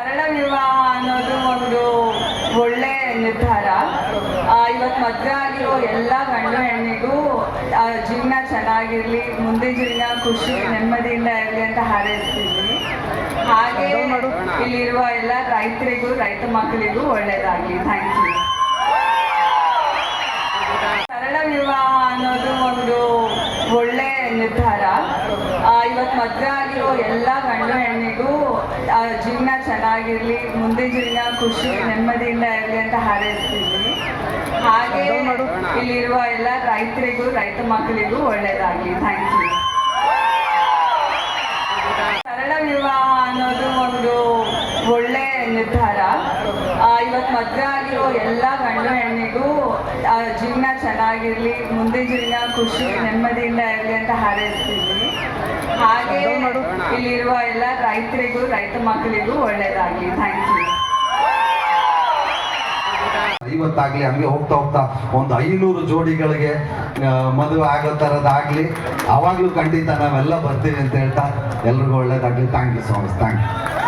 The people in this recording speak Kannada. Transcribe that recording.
ಸರಳ ವಿವಾಹ ಅನ್ನೋದು ಒಂದು ಒಳ್ಳೆ ನಿರ್ಧಾರ. ಇವತ್ತು ಮದುವೆ ಆಗಿರೋ ಎಲ್ಲ ಗಂಡು ಹೆಣ್ಣಿಗೂ ಜೀವನ ಚೆನ್ನಾಗಿರ್ಲಿ ಮುಂದೆ ಜೀವನ ಖುಷಿ ನೆಮ್ಮದಿಯಿಂದ ಇರಲಿ ಅಂತ ಹಾರೈಸ್ತಿದ್ವಿ ಹಾಗೆ ಇಲ್ಲಿರುವ ಎಲ್ಲ ರೈತರಿಗೂ ರೈತ ಮಕ್ಕಳಿಗೂ ಒಳ್ಳೇದಾಗ್ಲಿ. ಥ್ಯಾಂಕ್ ಯು ಸರಳ ವಿವಾಹ ಅನ್ನೋದು ಒಂದು ಒಳ್ಳೆ ನಿರ್ಧಾರ. ಇವತ್ತು ಮದುವೆ ಆಗಿರೋ ಎಲ್ಲ ಗಂಡು ಜೀವನ ಚೆನ್ನಾಗಿರ್ಲಿ ಮುಂದೆ ಜೀವನ ಖುಷಿ ನೆಮ್ಮದಿಯಿಂದ ಇರಲಿ ಅಂತ ಹಾರೈಸ್ತೀವಿ. ಹಾಗೆ ಇಲ್ಲಿರುವ ಎಲ್ಲ ರೈತರಿಗೂ ರೈತ ಮಕ್ಕಳಿಗೂ ಒಳ್ಳೇದಾಗ್ಲಿ. ಥ್ಯಾಂಕ್ ಯು ಸರಳ ವಿವಾಹ ಅನ್ನೋದು ಒಂದು ಒಳ್ಳೆ ನಿರ್ಧಾರ. ಇವತ್ತು ಮದುವೆ ಆಗಿರೋ ಎಲ್ಲ ಗಂಡು ಹೆಣ್ಣಿಗೂ ಜೀವನ ಚೆನ್ನಾಗಿರ್ಲಿ ಮುಂದೆ ಜೀವನ ಖುಷಿ ನೆಮ್ಮದಿಯಿಂದ ಇರಲಿ ಅಂತ ಹಾರೈಸ್ತಿದ್ವಿ ಹಾಗೆ ಇಲ್ಲಿರುವ ಎಲ್ಲ ರೈತರಿಗೂ ರೈತ ಮಕ್ಕಳಿಗೂ ಒಳ್ಳೇದಾಗಲಿ. ಥ್ಯಾಂಕ್ ಯು ಇವತ್ತಾಗ್ಲಿ ಹಂಗೆ ಹೋಗ್ತಾ ಹೋಗ್ತಾ ಒಂದು ಐನೂರು ಜೋಡಿಗಳಿಗೆ ಮದುವೆ ಆಗೋ ಥರದ್ದಾಗಲಿ ಆವಾಗಲೂ ಖಂಡಿತ ನಾವೆಲ್ಲ ಬರ್ತೀವಿ ಅಂತ ಹೇಳ್ತಾ ಎಲ್ರಿಗೂ ಒಳ್ಳೇದಾಗಲಿ. Thank you so much thank you